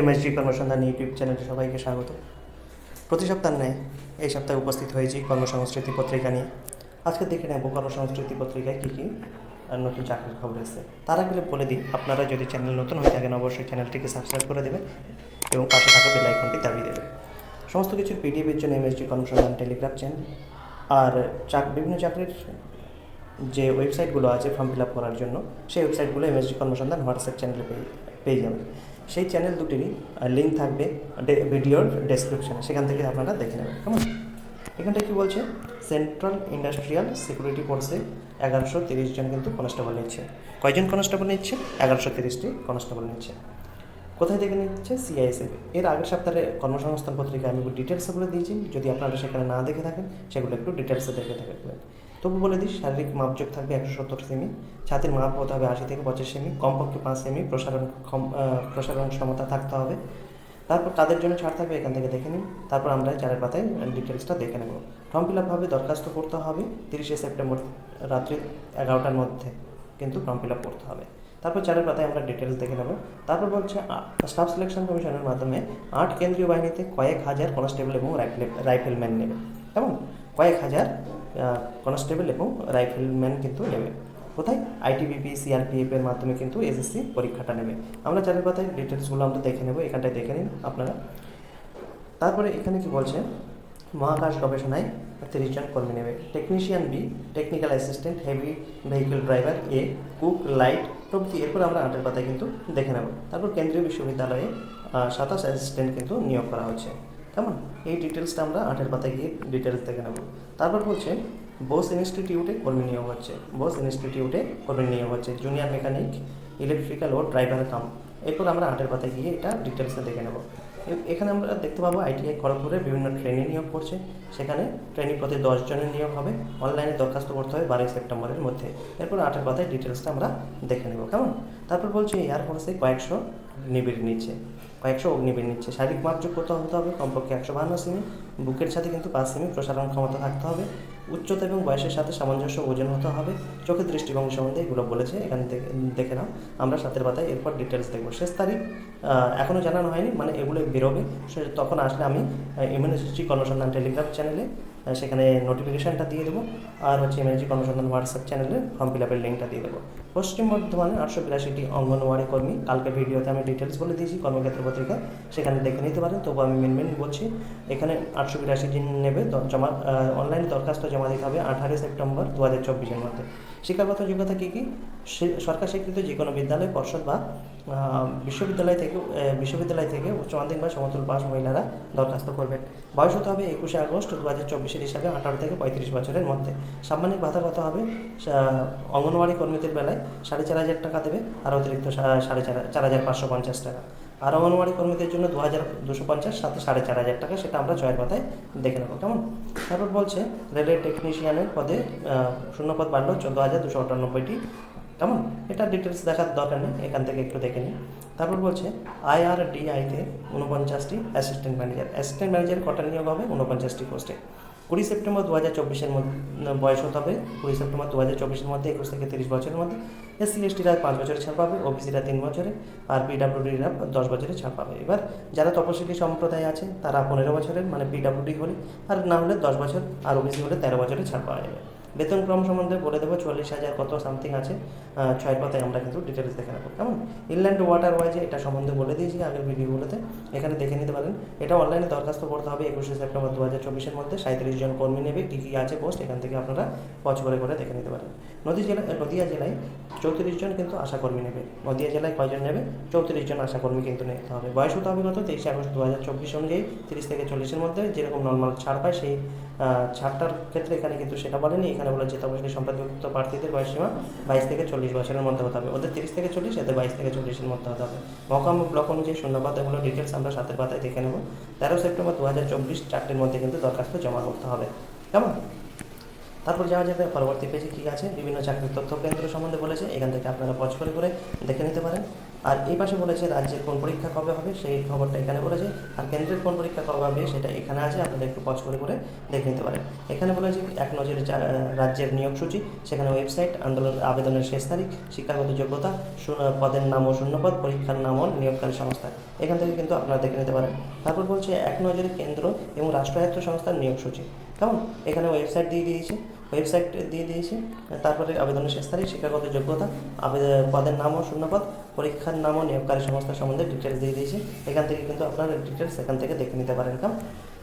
MSG কর্মসন্ধান YouTube চ্যানেলে সবাইকে স্বাগত। প্রতি সপ্তাহ ন্যায় এই সপ্তাহে উপস্থিত হয়েছি কর্মসংস্কৃতি পত্রিকা নিয়ে। আজকে দেখে নেব কর্মসংস্কৃতি পত্রিকায় কী কী নতুন চাকরির খবর এসেছে। তার আগে বলে দিই, আপনারা যদি চ্যানেল নতুন হয়ে থাকেন, অবশ্যই চ্যানেলটিকে সাবস্ক্রাইব করে দেবেন এবং পাশে থাকা বেল আইকনটি দাবিয়ে দেবেন। সমস্ত কিছুর পিডিএফের জন্য এমএসজি কর্মসংস্থান টেলিগ্রাম চ্যানেল আর চাক বিভিন্ন চাকরির যে ওয়েবসাইটগুলো আছে ফর্ম ফিল আপ করার জন্য, সেই ওয়েবসাইটগুলো এমএসজি কর্মসন্ধান হোয়াটসঅ্যাপ চ্যানেলে পেয়ে পেয়ে যাবেন। সেই চ্যানেল দুটিরই লিঙ্ক থাকবে ভিডিওর ডেসক্রিপশানে সেখান থেকে আপনারা দেখে নেবেন, কেমন? এখানটা কী বলছে? সেন্ট্রাল ইন্ডাস্ট্রিয়াল সিকিউরিটি ফোর্সে এগারোশো তিরিশ জন কিন্তু কনস্টেবল নিচ্ছে। কয়জন কনস্টেবল নিচ্ছে? এগারোশো তিরিশটি কনস্টেবল নিচ্ছে। কোথায় থেকে নিচ্ছে? সিআইএসএফ এর আগের সপ্তাহে কর্মসংস্থান পত্রিকায় আমি ডিটেলসে বলে দিয়েছি। যদি আপনারা সেখানে না দেখে থাকেন, সেগুলো একটু ডিটেলসে দেখে থাকবেন তবু বলে দিই শারীরিক মাপযোগ থাকবে একশো সত্তর সেমি, ছাতির মাপ হতে হবে আশি থেকে পঁচিশ সেমি, কমপক্ষে পাঁচ সেমি প্রসারণ প্রসারণ ক্ষমতা থাকতে হবে। তারপর তাদের জন্য ছাড় থাকবে এখান থেকে দেখে নিন। তারপর আমরা চারের পাতায় ডিটেলসটা দেখে নেব। ফর্ম ফিল আপভাবে দরখাস্ত করতে হবে তিরিশে সেপ্টেম্বর রাত্রি এগারোটার মধ্যে, কিন্তু ফর্ম ফিল আপ করতে হবে। তারপর চারের পাতায় আমরা ডিটেলস দেখে নেব। তারপর বলছে স্টাফ সিলেকশন কমিশনের মাধ্যমে আট কেন্দ্রীয় বাহিনীতে কয়েক হাজার কনস্টেবল এবং রাইফেল রাইফেলম্যান নেবে। এবং কয়েক হাজার কনস্টেবল এবং রাইফেলম্যান কিন্তু নেবে। কোথায়? আইটিবিপি, সিআরপিএফ এর মাধ্যমে কিন্তু এসএসসি পরীক্ষাটা নেবে। আমরা চারের পাতায় ডিটেলসগুলো আমরা দেখে নেব, এখানটায় দেখে নিন আপনারা। তারপরে এখানে কি বলছে? মহাকাশ গবেষণায় তিরিশ জন কর্মী নেবে। Technician B technical assistant heavy vehicle driver A cook light প্রভৃতি। এরপর আমরা আটের পাতায় কিন্তু দেখে নেব। তারপর কেন্দ্রীয় বিশ্ববিদ্যালয়ে সাতাশ অ্যাসিস্ট্যান্ট কিন্তু নিয়োগ করা হচ্ছে। কেমন? এই ডিটেলসটা আমরা আটের পাতায় গিয়ে ডিটেলস দেখে নেব। তারপর বলছে বোস ইনস্টিটিউটে কর্মী নিয়োগ হচ্ছে। বোস ইনস্টিটিউটে কর্মী নিয়োগ হচ্ছে। জুনিয়র মেকানিক ইলেকট্রিক্যাল ও ড্রাইভার কাম। এরপর আমরা আটের পাতায় গিয়ে এটা ডিটেলসটা দেখে নেব। এখানে আমরা দেখতে পাবো আইটিআই খড়গপুরে বিভিন্ন ট্রেনিং নিয়োগ করছে। সেখানে ট্রেনিং প্রতি দশ জনের নিয়োগ হবে। অনলাইনে দরখাস্ত করতে হবে বারোই সেপ্টেম্বরের মধ্যে। এরপর আটের পাতায় ডিটেলসটা আমরা দেখে নেব, কেমন? তারপর বলছে এয়ারফোর্সে কয়েকশো নিবিড় নিচ্ছে। কয়েকশো অগ্নিবীর নিচ্ছে। শারীরিক মাপযোগ করতে হতে হবে। কমপক্ষে একশো বাহান্ন সেমি। বুকের সাথে কিন্তু পাঁচ সেমি প্রসারণ ক্ষমতা থাকতে হবে। উচ্চতা এবং বয়সের সাথে সামঞ্জস্য ওজন হতে হবে। চোখের দৃষ্টিভঙ্গি সম্বন্ধে এগুলো বলেছে, এখান থেকে দেখে নাও। আমরা সাতের পাতায় এরপর ডিটেলস দেখব। শেষ তারিখ এখনও জানানো হয়নি মানে এগুলো বেরোবে। তখন আসলে আমি ইমিউনিসিটি কর্মসন্ধান টেলিগ্রাম চ্যানেলে সেখানে নোটিফিকেশানটা দিয়ে দেবো। আর হচ্ছে ইমিউনিটি কর্মসন্ধান হোয়াটসঅ্যাপ চ্যানেলে ফর্ম ফিল আপের লিঙ্কটা দিয়ে দেবো। পশ্চিম বর্ধমানে আটশো বিরাশিটি অঙ্গনওয়াড়ি কর্মী। কালকে ভিডিওতে আমি ডিটেলস বলে দিয়েছি, কর্মক্ষেত্র পত্রিকা। সেখানে দেখে নিতে পারেন। তবু আমি মেন মেন বলছি, এখানে আটশো বিরাশি দিন নেবে জমা অনলাইনে দরখাস্ত জমা দিতে হবে আঠারোই সেপ্টেম্বর দু হাজার চব্বিশের মধ্যে। শিক্ষাগত যোগ্যতা কী কী? সরকার স্বীকৃত যে কোনো বিদ্যালয়, পর্ষদ বা বিশ্ববিদ্যালয় থেকে বিশ্ববিদ্যালয় থেকে উচ্চ মাধ্যমিক বা সমতুল পাস মহিলারা দরখাস্ত করবেন বয়স হতে হবে একুশে আগস্ট দু হাজার চব্বিশের হিসাবে আঠারো থেকে পঁয়ত্রিশ বছরের মধ্যে। সাম্মানিক ভাতা কত হবে? অঙ্গনওয়াড়ি কর্মীদের বেলায় সাড়ে চার হাজার টাকা দেবে, আর অতিরিক্ত সাড়ে চার চার হাজার পাঁচশো পঞ্চাশ টাকা। আর অঙ্গনওয়াড়ি কর্মীদের জন্য দু হাজার দুশো পঞ্চাশ, সাথে সাড়ে চার হাজার টাকা, সেটা আমরা ছয়ের পাতায় দেখে নেব, কেমন? তারপর বলছে, রেলের টেকনিশিয়ানের পদে শূন্যপদ বাড়লো, চোদ্দ হাজার দুশো আটানব্বইটি। কেমন? এটা ডিটেলস দেখার দরকার নেই, এখান থেকে একটু দেখে নিই। তারপর বলছে, আইআরডিআইতে উনপঞ্চাশটি অ্যাসিস্ট্যান্ট ম্যানেজার অ্যাসিস্ট্যান্ট ম্যানেজার কটা নিয়োগ হবে? উনপঞ্চাশটি পোস্টে কুড়ি সেপ্টেম্বর দু হাজার চব্বিশের মধ্যে বয়স হতে হবে। কুড়ি সেপ্টেম্বর দু হাজার চব্বিশের মধ্যে, একুশ থেকে তিরিশ বছরের মধ্যে। এসসি এসটিরা পাঁচ বছরে ছাড় পাবে ওবিসিরা তিন বছরে, আর পিডাব্লিউডিরা দশ বছরে ছাড় পাবে। এবার যারা তপশিলি সম্প্রদায় আছে, তারা পনেরো বছরের মানে পিডাব্লিউডি হলে, আর না হলে দশ বছর, আর ওবিসি হলে তেরো বছরে ছাড় পাওয়া যাবে। বেতন ক্রম সম্বন্ধে বলে দেবো, চল্লিশ হাজার কত সামথিং আছে। ছয়ের পাতায় আমরা কিন্তু ডিটেলস দেখে নেব। কেমন? ইনল্যান্ড ওয়াটার ওয়াইজে এটা সম্বন্ধে বলে দিয়েছি আগের ভিডিওগুলোতে। এখানে দেখে নিতে পারেন। এটা অনলাইনে দরখাস্ত করতে হবে একুশে সেপ্টেম্বর দু হাজার চব্বিশের মধ্যে। সাঁত্রিশ জন কর্মী নেবে, কী কী আছে পোস্ট এখান থেকে আপনারা পছ করে করে দেখে নিতে পারেন। নদী জেলা নদীয়া জেলায় চৌত্রিশ জন কিন্তু আশাকর্মী নেবে। নদীয়া জেলায় কয়জন নেবে? চৌত্রিশ জন আশাকর্মী কিন্তু নিতে হবে। বয়স হতে হবে কত? তেইশে আগস্ট দু হাজার চব্বিশ অনুযায়ী তিরিশ থেকে চল্লিশের মধ্যে যেরকম নর্মাল ছাড় পায়, সেই ছাড়টার ক্ষেত্রে এখানে কিন্তু সেটা বলেনি। এখানে বলে যে তপশিলি সম্পাদযুক্ত প্রার্থীদের বয়স সীমা বাইশ থেকে চল্লিশ বছরের মধ্যে হতে হবে। ওদের তিরিশ থেকে চল্লিশ, এদের বাইশ থেকে চল্লিশের মধ্যে হতে হবে। মকাম ব্লক অনুযায়ী শূন্যপাত এগুলো ডিটেলস আমরা সাতের পাতায় দেখে নেব। তেরো সেপ্টেম্বর দু হাজার চব্বিশ চারটের মধ্যে কিন্তু দরখাস্ত জমা করতে হবে। কেমন? তারপর যাওয়া যাবে, পরবর্তী পেজে কী আছে? বিভিন্ন চাকরির তথ্য কেন্দ্র সম্বন্ধে বলেছে। এখান থেকে আপনারা পজ করে করে দেখে নিতে পারেন। আর এই পাশে বলেছে রাজ্যের কোন পরীক্ষা কবে হবে, সেই খবরটা এখানে বলেছে। আর কেন্দ্রের কোন পরীক্ষা কবে হবে, সেটা এখানে আছে, আপনারা একটু পজ করে করে দেখে নিতে পারেন। এখানে বলেছে এক নজরে রাজ্যের নিয়োগ সূচি, সেখানে ওয়েবসাইট আন্দোলন, আবেদনের শেষ তারিখ, শিক্ষাগত যোগ্যতা পদের নাম ও শূন্যপদ পরীক্ষার নাম ও নিয়োগকারী সংস্থা। এখান থেকে কিন্তু আপনারা দেখে নিতে পারেন। তারপর বলছে, এক নজরে কেন্দ্র এবং রাষ্ট্রায়ত্ত সংস্থার নিয়োগ সূচি। কেমন? এখানে ওয়েবসাইট দিয়ে দিয়েছে। ওয়েবসাইট দিয়ে দিয়েছে। তারপরে আবেদনের শেষ তারিখ, শিক্ষাগত যোগ্যতা, আবেদন, পদের নাম ও শূন্যপদ, পরীক্ষার নাম ও নিয়োগকারী সংস্থা সম্বন্ধে ডিটেলস দিয়ে দিয়েছে। এখান থেকে কিন্তু আপনারা ডিটেলস এখান থেকে দেখে নিতে পারেন কেমন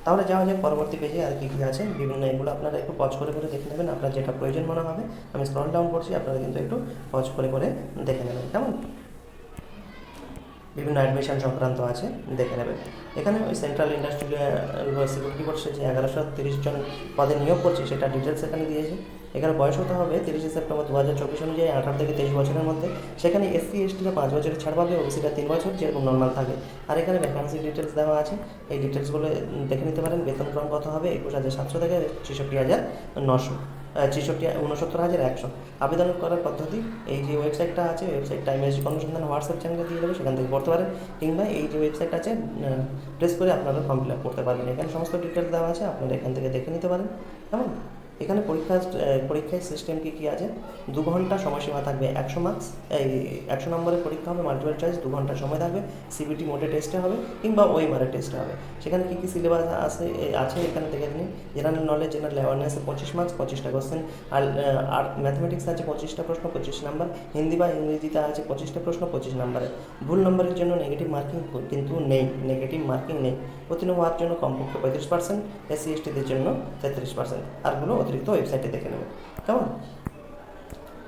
তাহলে যাওয়া যাক পরবর্তী পেজে আর কী কী আছে। বিভিন্ন এগুলো আপনারা একটু পজ করে করে দেখে নেবেন। আপনার যেটা প্রয়োজন মনে হবে, আমি স্ক্রল ডাউন করছি, আপনারা কিন্তু একটু পজ করে করে দেখে নেবেন, কেমন? বিভিন্ন অ্যাডমিশন সংক্রান্ত আছে, দেখে নেবেন এখানে ওই সেন্ট্রাল ইন্ডাস্ট্রিয়াল সিকিউরিটি ফোর্সে যে, এগারোশো তিরিশ জন পদে নিয়োগ করছে, সেটা ডিটেলস এখানে দিয়েছে। এখানে বয়স হতে হবে তিরিশে সেপ্টেম্বর দু হাজার চব্বিশ অনুযায়ী আঠারো থেকে তেইশ বছরের মধ্যে। সেখানে এসসি এসটিরা পাঁচ বছরের ছাড় পাবে ওবিসিটা তিন বছর, যেরকম নর্মাল থাকে। আর এখানে ভ্যাকান্সি ডিটেলস দেওয়া আছে। এই ডিটেলসগুলো দেখে নিতে পারেন। বেতন ক্রম কত হবে? একুশ হাজার সাতশো থেকে ছেষট্টি হাজার নশো। ছেষট্টি, উনসত্তর হাজার একশো। আবেদন করার পদ্ধতি, এই যে ওয়েবসাইটটা আছে ওয়েবসাইটটা এসে অনুসন্ধান হোয়াটসঅ্যাপ চ্যানেলে দিয়ে দেবে, সেখান থেকে করতে পারেন। কিংবা এই যে ওয়েবসাইট আছে প্রেস করে আপনারা ফর্ম ফিল আপ করতে পারবেন। এখানে সমস্ত ডিটেলস দেওয়া আছে, আপনারা এখান থেকে দেখে নিতে পারেন। কেমন? এখানে পরীক্ষা পরীক্ষার সিস্টেম কী কী আছে? দু ঘণ্টা সময়সীমা থাকবে একশো মার্কস এই একশো নম্বরের পরীক্ষা হবে মাল্টিপল চয়েস দু ঘণ্টা সময় থাকবে সিবিটি মোডে টেস্টে হবে, কিংবা ওই মারে টেস্টে হবে। সেখানে কী কী সিলেবাস আছে আছে এখানে দেখে নিন। জেনারেল নলেজ জেনারেল অ্যাওয়ারনেসে পঁচিশ মার্কস পঁচিশটা কোশ্চেন আর আর ম্যাথমেটিক্স আছে পঁচিশটা প্রশ্ন, পঁচিশ নাম্বার হিন্দি বা ইংরেজিতে আছে পঁচিশটা প্রশ্ন, পঁচিশ নাম্বারে ভুল নম্বরের জন্য নেগেটিভ মার্কিং কিন্তু নেই নেগেটিভ মার্কিং নেই। উত্তীর্ণ হওয়ার জন্য কমপক্ষে পঁয়ত্রিশ পার্সেন্ট এসসি এসটিদের জন্য তেত্রিশ পার্সেন্ট আরগুলো অতিরিক্ত ওয়েবসাইটে দেখে নেবেন কেমন?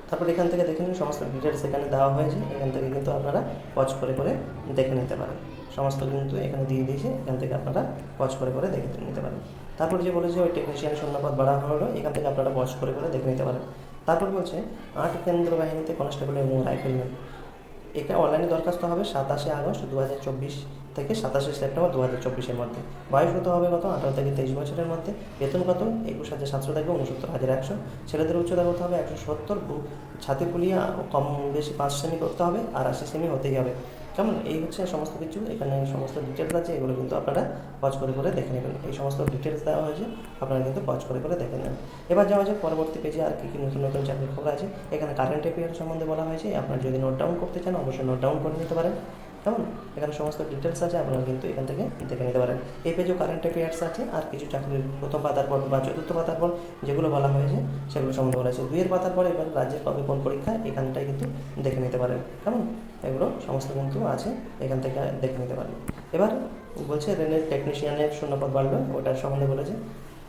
তারপর এখান থেকে দেখে নিন সমস্ত ডিটেলস এখানে দেওয়া হয়েছে। এখান থেকে কিন্তু আপনারা ওয়াচ করে করে দেখে নিতে পারেন। সমস্ত কিন্তু এখানে দিয়ে দিয়েছে। এখান থেকে আপনারা ওয়াচ করে করে দেখে নিতে পারেন। তারপর যে বলেছে ওই টেকনিশিয়ান শূন্যপদ বাড়া হলো, এখান থেকে আপনারা ওয়াচ করে করে দেখে নিতে পারেন। তারপর বলছে, আট কেন্দ্র বাহিনীতে কনস্টেবল এবং রাইফেলম্যান এটা অনলাইনে দরখাস্ত হবে সাতাশে আগস্ট দু হাজার চব্বিশ থেকে সাতাশে সেপ্টেম্বর দু হাজার চব্বিশের মধ্যে। বয়স কত হবে কত? আঠারো থেকে তেইশ বছরের মধ্যে। বেতন কত? একুশ হাজার সাতশো থেকে উনসত্তর হাজার একশো। ছেলেদের উচ্চতা করতে হবে? একশো সত্তর। ছাতি পুলিয়া কম বেশি পাঁচ সেমি করতে হবে আর আশি সেমি হতেই হবে। কেমন? এই হচ্ছে সমস্ত কিছু। এখানে সমস্ত ডিটেলস আছে, এগুলো কিন্তু আপনারা পজ করে করে দেখে নেবেন। এই সমস্ত ডিটেলস দেওয়া হয়েছে, আপনারা কিন্তু পজ করে করে দেখে নেবেন। এবার যাওয়া যাক, পরবর্তী পেজে আর কী কী নতুন নতুন চাকরির খবর আছে। এখানে কারেন্ট অ্যাফেয়ার সম্বন্ধে বলা হয়েছে। আপনারা যদি নোট ডাউন করতে চান, অবশ্যই নোট ডাউন করে নিতে পারেন। কেমন এখানে সমস্ত ডিটেলস আছে, আপনারা কিন্তু এখান থেকে দেখে নিতে পারেন। এই পেজেও কারেন্ট অ্যাফেয়ার্স আছে, আর কিছু চাকরির প্রথম পাতার পর বা চতুর্থ পাতার পর যেগুলো বলা হয়েছে, সেগুলো সম্বন্ধে বলা হয়েছে। দুইয়ের পাতার পর এবার রাজ্যের কবে কোন পরীক্ষা এখানটায় কিন্তু দেখে নিতে পারেন। কেমন? এগুলো সমস্ত কিন্তু আছে, এখান থেকে দেখে নিতে পারেন। এবার বলছে রেলের টেকনিশিয়ানের শূন্যপদ বাড়বে ওটার সম্বন্ধে বলেছে।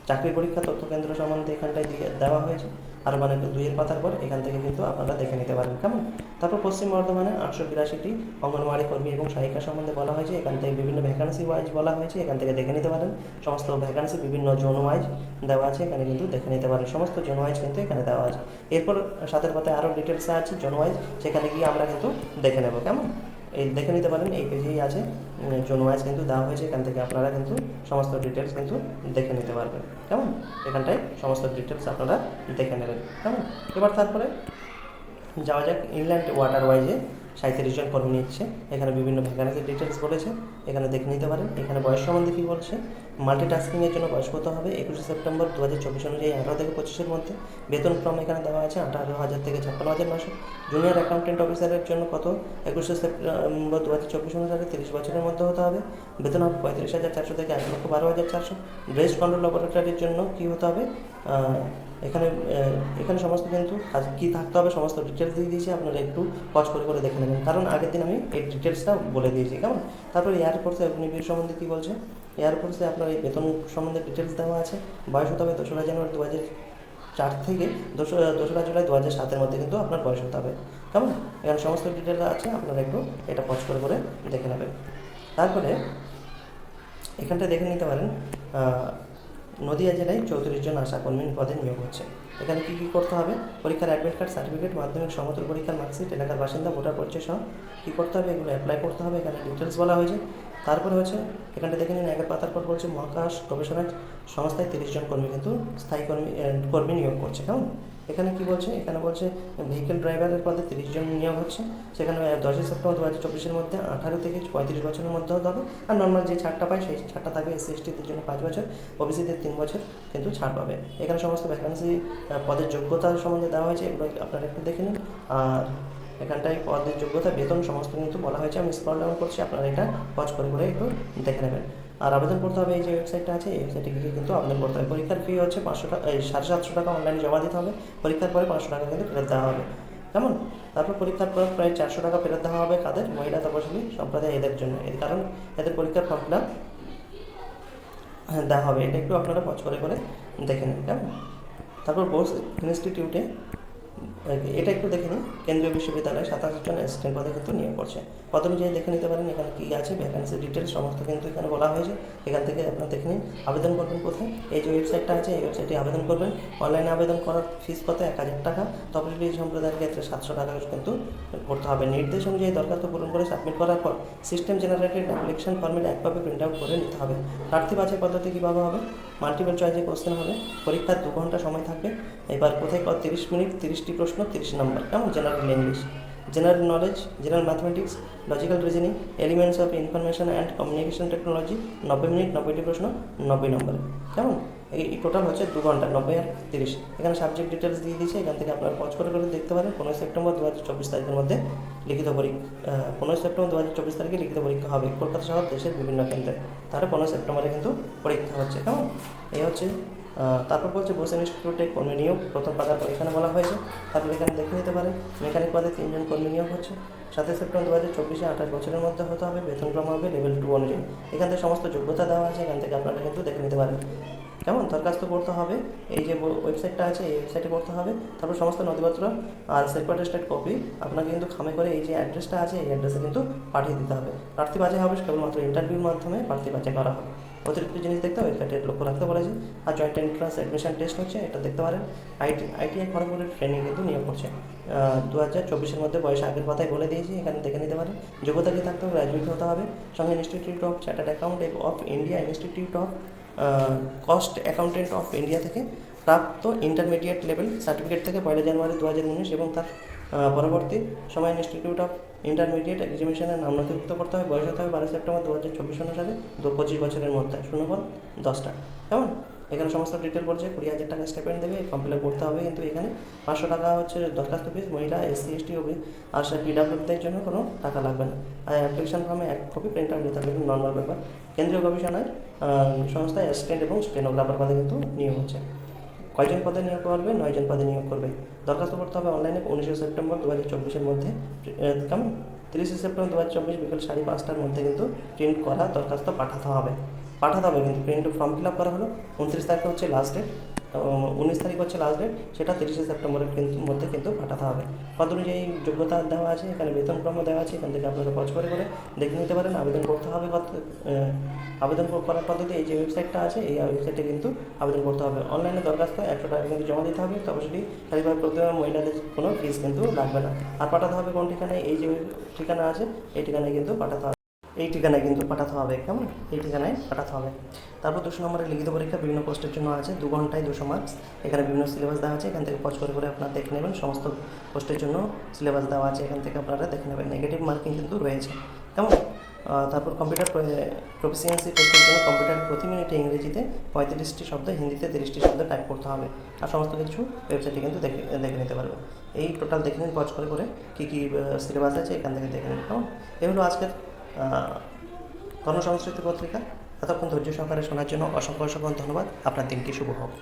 চাকরি পরীক্ষা তথ্য কেন্দ্র সম্বন্ধে এখানটায় দিয়ে দেওয়া হয়েছে। আর মানে দুইয়ের পাতার পর এখান থেকে কিন্তু আপনারা দেখে নিতে পারেন কেমন? তারপর পশ্চিম বর্ধমানে আটশো বিরাশিটি অঙ্গনওয়াড়ি কর্মী এবং সহায়িকা সম্বন্ধে বলা হয়েছে। এখান থেকে বিভিন্ন ভ্যাকান্সি ওয়াইজ বলা হয়েছে। এখান থেকে দেখে নিতে পারেন। সমস্ত ভ্যাকান্সি বিভিন্ন জোন ওয়াইজ দেওয়া আছে। এখানে কিন্তু দেখে নিতে পারেন। সমস্ত জোন ওয়াইজ কিন্তু এখানে দেওয়া আছে। এরপর সাথে পাতায় আরও ডিটেলস আছে জোন ওয়াইজ সেখানে গিয়ে আমরা কিন্তু দেখে নেব। কেমন? এই দেখে নিতে পারেন, এই পেজেই আছে। জোন ওয়াইজ কিন্তু দেওয়া হয়েছে, এখান থেকে আপনারা কিন্তু সমস্ত ডিটেলস কিন্তু দেখে নিতে পারবেন। কেমন? এখানটায় সমস্ত ডিটেলস আপনারা দেখে নেবেন। কেমন? এবার তারপরে যাওয়া যাক ইংল্যান্ড ওয়াটার ওয়াইজে সাঁত্রিশ জন কর্মী নিচ্ছে। এখানে বিভিন্ন ভ্যাকান্সির ডিটেলস বলেছে। এখানে দেখে নিতে পারেন। এখানে বয়স সম্বন্ধে কী বলছে? মাল্টিটাস্কিংয়ের জন্য বয়স কত হবে? একুশে সেপ্টেম্বর দু হাজার চব্বিশ অনুযায়ী আঠারো থেকে পঁচিশের মধ্যে। বেতন ক্রম এখানে দেওয়া আছে আঠারো হাজার থেকে ছাপ্পান্ন হাজার নশো জুনিয়র অ্যাকাউন্টেন্ট অফিসারের জন্য কত? একুশে সেপ্টেম্বর দু হাজার চব্বিশ অনুসারে তিরিশ বছরের মধ্যে হতে হবে। বেতন হবে পঁয়ত্রিশ হাজার চারশো থেকে এক লক্ষ বারো হাজার চারশো। ব্রেস্ট কন্ট্রোল ল্যাবরেটরির জন্য কী হতে হবে? এখানে এখানে সমস্ত কিন্তু কাজ কী থাকতে হবে সমস্ত ডিটেলস দিয়ে দিয়েছি। আপনারা একটু পজ করে করে দেখে নেবেন। কারণ আগের দিন আমি এই ডিটেলসটা বলে দিয়েছি। কেমন? তারপর এয়ারফোর্সে অগ্নিবীর সম্বন্ধে কী বলছে? এয়ারফোর্সে আপনার এই বেতন সম্বন্ধে ডিটেলস দেওয়া আছে। বয়স হতে হবে দোসরা জানুয়ারি দু হাজার চার থেকে দোসরা দোসরা জুলাই দু হাজার সাতের মধ্যে কিন্তু আপনার বয়স হতে হবে। কেমন? এখানে সমস্ত ডিটেলস আছে, আপনারা একটু এটা পজ করে করে দেখে নেবেন। তারপরে এখানটা দেখে নিতে পারেন নদিয়া জেলায় চৌত্রিশ জন আশা কর্মী পদে নিয়োগ হচ্ছে। এখানে কী কী করতে হবে? পরীক্ষার অ্যাডমিট কার্ড সার্টিফিকেট মাধ্যমিক সমতল পরীক্ষার মার্কশিট এলাকার বাসিন্দা, ভোটার পরিচয় সহ কী করতে হবে? এগুলো অ্যাপ্লাই করতে হবে। এখানে ডিটেলস বলা হয়েছে। তারপরে হচ্ছে এখানটা দেখে নিন একের পাতার পর বলছে মহাকাশ গবেষণা সংস্থায় তিরিশ জন কর্মী কিন্তু স্থায়ী কর্মী কর্মী নিয়োগ করছে, কেমন? এখানে কি বলছে? এখানে বলছে ভেহিকেল ড্রাইভারের পদে তিরিশ জন নিয়োগ হচ্ছে। সেখানে দশই সেপ্টেম্বর দু হাজার চব্বিশের মধ্যে আঠারো থেকে পঁয়ত্রিশ বছরের মধ্যে হবে। আর নর্মাল যে ছাড়টা পায়, সেই ছাড়টা থাকবে এসসি এসটিদের জন্য পাঁচ বছর ওবিসিদের তিন বছর কিন্তু ছাড় পাবে। এখানে সমস্ত ভ্যাকান্সি পদের যোগ্যতা সম্বন্ধে দেওয়া হয়েছে, এগুলো আপনারা একটু দেখে নিন। আর এখানটায় পদের যোগ্যতা, বেতন, সমস্ত কিন্তু বলা হয়েছে। আমি স্ক্রল ডাউন করছি, আপনারা এটা পজ করে করে একটু দেখে নেবেন। আর আবেদন করতে হবে, এই যে ওয়েবসাইটটা আছে, এই ওয়েবসাইটে গিয়ে কিন্তু আবেদন করতে হবে। পরীক্ষার ফি হচ্ছে পাঁচশো টাকা, এই সাড়ে সাতশো টাকা অনলাইনে জমা দিতে হবে। পরীক্ষার পরে পাঁচশো টাকা কিন্তু ফেরত দেওয়া হবে। কেমন? তারপর পরীক্ষার পর প্রায় চারশো টাকা ফেরত দেওয়া হবে কাদের? মহিলা তপশিলি সম্প্রদায় এদের জন্য। এর কারণ, এদের পরীক্ষার ফর্ম ফিল হ্যাঁ দেওয়া হবে। এটা একটু আপনারা পজ করে করে দেখে নিন কেমন? তারপর বোস ইনস্টিটিউটে এটা একটু দেখে নিন। কেন্দ্রীয় বিশ্ববিদ্যালয়ে সাতাশ জন অ্যাসিস্ট্যান্ট পদে কিন্তু নিয়োগ করছে। পদ অনুযায়ী দেখে নিতে পারেন এখানে কী আছে ভ্যাকান্সি ডিটেলস সমস্ত কিন্তু এখানে বলা হয়েছে। এখান থেকে আপনারা দেখে নিন, আবেদন করবেন কোথায়? এই যে ওয়েবসাইটটা আছে, এই ওয়েবসাইটে আবেদন করবেন। অনলাইনে আবেদন করার ফিস কত? এক হাজার টাকা। তপশিলি সম্প্রদায়ের ক্ষেত্রে সাতশো টাকা কিন্তু করতে হবে। নির্দেশ অনুযায়ী দরখাস্ত পূরণ করে সাবমিট করার পর সিস্টেম জেনারেটেড অ্যাপ্লিকেশন ফর্মেট একভাবে প্রিন্ট আউট করে নিতে হবে। প্রার্থী বাছাই পদ্ধতি কীভাবে হবে? মাল্টিপল চয়েসে কোশ্চেন হবে। পরীক্ষার দু ঘণ্টা সময় থাকবে এবার কোথায় কত তিরিশ মিনিট, তিরিশটি প্রশ্ন, তিরিশ নম্বর। কেমন? General English general knowledge general mathematics logical reasoning elements of information and communication technology নব্বই মিনিট, নব্বইটি প্রশ্ন, নব্বই নম্বরে। কেমন? এই টোটাল হচ্ছে দু ঘণ্টা, নব্বই আর তিরিশ। এখানে সাবজেক্ট ডিটেলস দিয়ে দিয়েছে, এখান থেকে আপনারা পজ করে করে দেখতে পারেন। পনেরোই সেপ্টেম্বর দু হাজার চব্বিশ তারিখের মধ্যে লিখিত পরীক্ষা পনেরোই সেপ্টেম্বর দু হাজার চব্বিশ তারিখে লিখিত পরীক্ষা হবে কলকাতা সহ দেশের বিভিন্ন কেন্দ্রে। তাহলে পনেরোই সেপ্টেম্বরে কিন্তু পরীক্ষা হচ্ছে, কেমন? এই হচ্ছে তারপর বলছে বোস ইনস্টিটিউটে কর্মী নিয়োগ, প্রথম পাতার এখানে বলা হয়েছে। তারপর এখানে দেখে নিতে পারেন মেকানিক পদে তিনজন কর্মী নিয়োগ হচ্ছে। সাতই সেপ্টেম্বর দু হাজার চব্বিশে আঠাশ বছরের মধ্যে হতে হবে বেতনক্রম হবে লেভেল টু অনুযায়ী। এখান থেকে সমস্ত যোগ্যতা দেওয়া আছে, এখান থেকে আপনারা কিন্তু দেখে নিতে পারেন। কেমন? দরখাস্ত করতে হবে। এই যে ওয়েবসাইটটা আছে, এই ওয়েবসাইটে করতে হবে। তারপর সমস্ত নথিপত্র আর সেলফ অ্যাটেস্টেড কপি আপনাকে কিন্তু খামে করে এই যে অ্যাড্রেসটা আছে, এই অ্যাড্রেসে কিন্তু পাঠিয়ে দিতে হবে। প্রার্থী বাজে হবে কেবলমাত্র ইন্টারভিউর মাধ্যমে প্রার্থী বাছাই করা হবে। অতিরিক্ত জিনিস দেখতে হবে ওয়েবসাইটে লক্ষ্য রাখতে বলেছে। আর জয়েন্ট এন্ট্রান্স অ্যাডমিশন টেস্ট হচ্ছে, এটা দেখতে পারেন। আইটি আইটিআই খড়গপুরের ট্রেনিং কিন্তু নিয়োগ করছে। দু হাজার চব্বিশের মধ্যে বয়স আগের কথাই বলে দিয়েছি, এখানে দেখে নিতে পারেন। যোগ্যতা কি থাকতে হবে গ্র্যাজুয়েট হতে হবে। সঙ্গে institute of chartered account of India institute of cost accountant of India থেকে প্রাপ্ত ইন্টারমিডিয়েট লেভেল সার্টিফিকেট থেকে পয়লা জানুয়ারি দু হাজার উনিশ এবং তার পরবর্তী সময় ইনস্টিটিউট অফ ইন্টারমিডিয়েট এক্সিবিশনের নাম নথিভুক্ত করতে হবে বয়স হতে হবে বারো সেপ্টেম্বর দু হাজার চব্বিশ সালে, দু পঁচিশ বছরের মধ্যে। শূন্যপদ দশটা। কেমন? এখানে সমস্ত ডিটেল বলছে কুড়ি হাজার টাকা স্টেপেন্ড দেবে ফর্ম ফিল করতে হবে কিন্তু এখানে পাঁচশো টাকা হচ্ছে দরখাস্ত ফিস মহিলা এসসি এসটি ওবি আর সে পিডাব্লিউদের জন্য কোনো টাকা লাগবে না। আর অ্যাপ্লিকেশন ফর্মে এক কপি প্রিন্ট আউট নিতে হবে নর্মাল ব্যাপার কেন্দ্রীয় গবেষণায় আহ, সংস্থায় অ্যাসিস্ট্যান্ট এবং স্টেনোগ্রাফার পদে কিন্তু নিয়োগ হচ্ছে। কয়জন পদে নিয়োগ করবে? নয়জন পদে নিয়োগ করবে। দরখাস্ত করতে হবে অনলাইনে উনিশে সেপ্টেম্বর দু হাজার চব্বিশের মধ্যে। কেমন? তিরিশে সেপ্টেম্বর দু হাজার চব্বিশ বিকেল সাড়ে পাঁচটার মধ্যে কিন্তু প্রিন্ট করা দরখাস্ত পাঠাতে হবে। পাঠাতে হবে কিন্তু প্রিন্ট ফর্ম ফিল আপ করা হলো। উনত্রিশ তারিখে হচ্ছে লাস্ট ডেট উনিশ তারিখ হচ্ছে লাস্ট ডেট সেটা তিরিশে সেপ্টেম্বরের কিন্তু মধ্যে কিন্তু পাঠাতে হবে। পদ অনুযায়ী যোগ্যতা দেওয়া আছে, এখানে বেতন বেতনক্রম দেওয়া আছে, এখান থেকে আপনারা পজ করে করে দেখে নিতে পারেন। আবেদন করতে হবে আবেদন করার পদ্ধতি এই যে ওয়েবসাইটটা আছে, এই ওয়েবসাইটে কিন্তু আবেদন করতে হবে। অনলাইনে দরখাস্ত একশো টাকা কিন্তু জমা দিতে হবে। তবে সেটি শারীরিক প্রতিমা মহিলাদের কোনো ফিস কিন্তু লাগবে না। আর পাঠাতে হবে কোন ঠিকানায়? এই যে ঠিকানা আছে, এই ঠিকানায় কিন্তু পাঠাতে হবে এই ঠিকানায় কিন্তু পাঠাতে হবে, কেমন? এই ঠিকানায় পাঠাতে হবে। তারপর দুশো নম্বরের লিখিত পরীক্ষা বিভিন্ন পোস্টের জন্য আছে, দু ঘন্টায় দুশো মার্কস এখানে বিভিন্ন সিলেবাস দেওয়া আছে, এখান থেকে পজ করে করে আপনারা দেখে নেবেন, সমস্ত পোস্টের জন্য সিলেবাস দেওয়া আছে, এখান থেকে আপনারা দেখে নেবেন। নেগেটিভ মার্কিং কিন্তু রয়েছে, কেমন? তারপর কম্পিউটার প্রফিসিয়েন্সি টেস্টের জন্য কম্পিউটার প্রতি মিনিটে ইংরেজিতে পঁয়ত্রিশটি শব্দ, হিন্দিতে তিরিশটি শব্দ টাইপ করতে হবে। আর সমস্ত কিছু ওয়েবসাইটে কিন্তু দেখে দেখে নিতে পারবে এই টোটাল দেখে নিন পজ করে করে কী কী সিলেবাস আছে, এখান থেকে দেখে নিন, কেমন? এগুলো আজকের কর্মসংস্কৃতি পত্রিকা এতক্ষণ ধৈর্য সহকারে শোনার জন্য অসংখ্য অসংখ্য ধন্যবাদ। আপনার দিনটি শুভ হোক।